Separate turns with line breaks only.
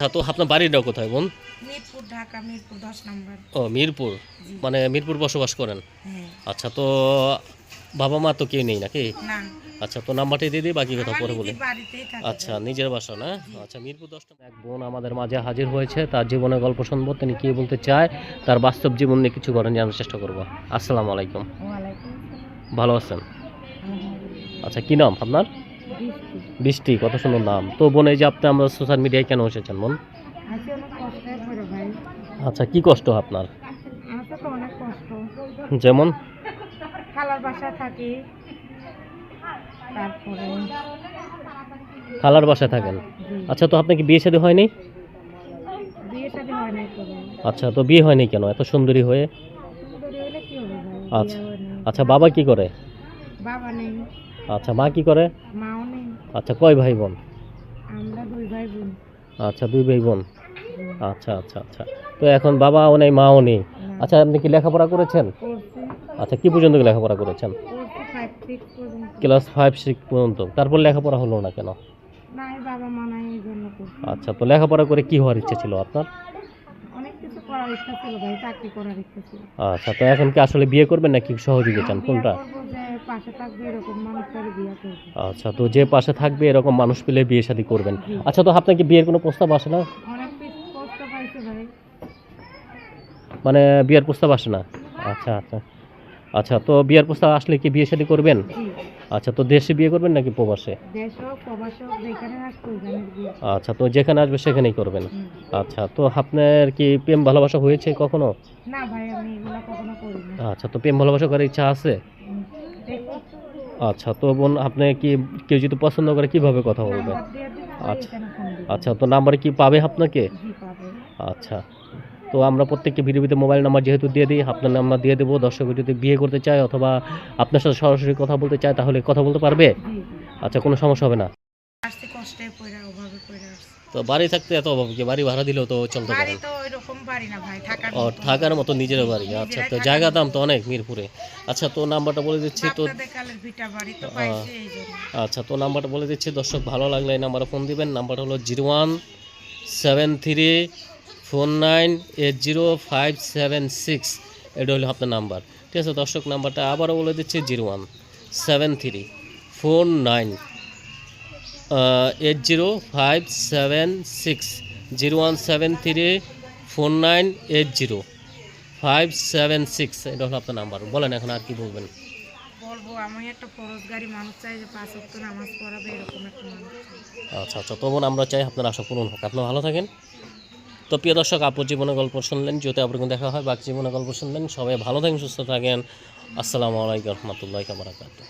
আচ্ছা তো আপনার বাড়িটা কোথায় বোন?
মিরপুর ঢাকা মিরপুর দশ নম্বর।
ও মিরপুর? মানে মিরপুর বসবাস করেন?
হ্যাঁ।
আচ্ছা তো বাবা মা তো কেউ নেই নাকি?
না।
আচ্ছা তো নাম্বারটি দিয়ে দিই বাকি কথা পরে বলি। আচ্ছা নিজের বাসা না? আচ্ছা মিরপুর দশটা এক বোন আমাদের মাঝে হাজির হয়েছে তার জীবনের গল্প শুনব তিনি কী বলতে চায় তার বাস্তব জীবন নিয়ে কিছু করেন জানার চেষ্টা করব। আসসালামু আলাইকুম। ভালো আছেন? আচ্ছা কী নাম আপনার? বৃষ্টি কত সুন্দর নাম। তো বোন এই যে আপনি আমরা সোশ্যাল মিডিয়ায় কেন এসেছেন বোন? আচ্ছা কি কষ্ট আপনার? যেমন?
খালার বাসা থাকি। তারপরে
খালার বাসায় থাকেন? আচ্ছা তো আপনার কি বিয়ে শাদী হয়নি?
হয়
আচ্ছা তো বিয়ে হয়নি কেন? এত সুন্দরী হয়ে? আচ্ছা। আচ্ছা বাবা কি করে?
বাবা নেই।
আচ্ছা মা কি করে?
মাও নেই।
আচ্ছা কয় ভাই বোন
আমরা দুই ভাই বোন
আচ্ছা দুই ভাই বোন আচ্ছা আচ্ছা আচ্ছা। তো এখন বাবাও নেই মাও নেই। আচ্ছা আপনি কি লেখাপড়া করেছেন? আচ্ছা কি পর্যন্ত লেখাপড়া করেছেন? ক্লাস ফাইভ সিক্স পর্যন্ত। তারপর লেখাপড়া হলো না কেন? আচ্ছা তো লেখাপড়া করে কি হওয়ার ইচ্ছে ছিল আপনার? আচ্ছা তো এখন কি আসলে বিয়ে করবেন নাকি সহযোগী চান? কোনটা?
পাশে থাকবে এরকম মানুষটাকে বিয়ে করব।
আচ্ছা তো যে পাশে থাকবে এরকম মানুষ পেলে বিয়ে শাদী করবেন। আচ্ছা তো আপনার কি বিয়ের কোনো প্রস্তাব আসে না?
অনেক ভাই।
মানে বিয়ের প্রস্তাব আসে না? আচ্ছা আচ্ছা। আচ্ছা তো বিয়ের প্রস্তাব আসলে কি বিয়ে শাদী করবেন? আচ্ছা তো দেশে বিয়ে করবেন নাকি প্রবাসে? আচ্ছা তো যেখানে আসবে সেখানেই করবেন। আচ্ছা তো আপনার কি প্রেম ভালোবাসা হয়েছে কখনো? আচ্ছা তো প্রেম ভালোবাসা করার ইচ্ছা আছে? আচ্ছা তো বোন, আপনি কি কেউ যদি পছন্দ করে কীভাবে কথা বলবে? আচ্ছা। আচ্ছা তো নাম্বারে কি পাবে আপনাকে? আচ্ছা তো আমরা প্রত্যেককে ভিডিওতে মোবাইল নাম্বার যেহেতু দিয়ে দিই, আপনার নাম্বার দিয়ে দেবো। দর্শক যদি বিয়ে করতে চায় অথবা আপনার সাথে সরাসরি কথা বলতে চায়, তাহলে কথা বলতে পারবে? আচ্ছা কোনো সমস্যা হবে না।
কষ্টে পড়ে অভাবে পড়ে
তো বাড়ি থাকতে এত অভাব কি? বাড়ি ভাড়া দিলেও তো চলতে
বাড়ি
পারে
তো ওইরকম বাড়ি না ভাই থাকার
ও
মতো।
থাকার মতো নিজের বাড়ি। আচ্ছা তো জায়গা দাম তো অনেক মিরপুরে। আচ্ছা তো নাম্বারটা বলে দিচ্ছি তো আচ্ছা তো নাম্বারটা বলে দিচ্ছি দর্শক ভালো লাগলে এই নাম্বারে ফোন দিবেন। নাম্বারটা হলো zero one seven three four nine eight zero five seven six. এটা হলো আপনার নাম্বার। ঠিক আছে দর্শক নাম্বারটা আবারও বলে দিচ্ছি zero one seven three four nine. Eight zero five seven six zero one seven three four nine eight zero five seven six এটা হলো আপনার নাম্বার বলেন এখন আর কি বলবেন।
বলব আমি একটা ফরজগারি মানুষ চাই যে পাঁচ ওয়াক্ত নামাজ পড়াবে এরকম একটা মানুষ
আচ্ছা আচ্ছা তখন আমরা চাই আপনার আশা পূরণ হোক। আপনি ভালো থাকেন। তো প্রিয় দর্শক আপুর জীবনের গল্প শুনলেন যদি আপনার দেখা হয় বাকি জীবনের গল্প শুনলেন। সবাই ভালো থাকেন সুস্থ থাকেন। আসসালামু আলাইকুম রহমতুল্লাহ বারাকাতুহ।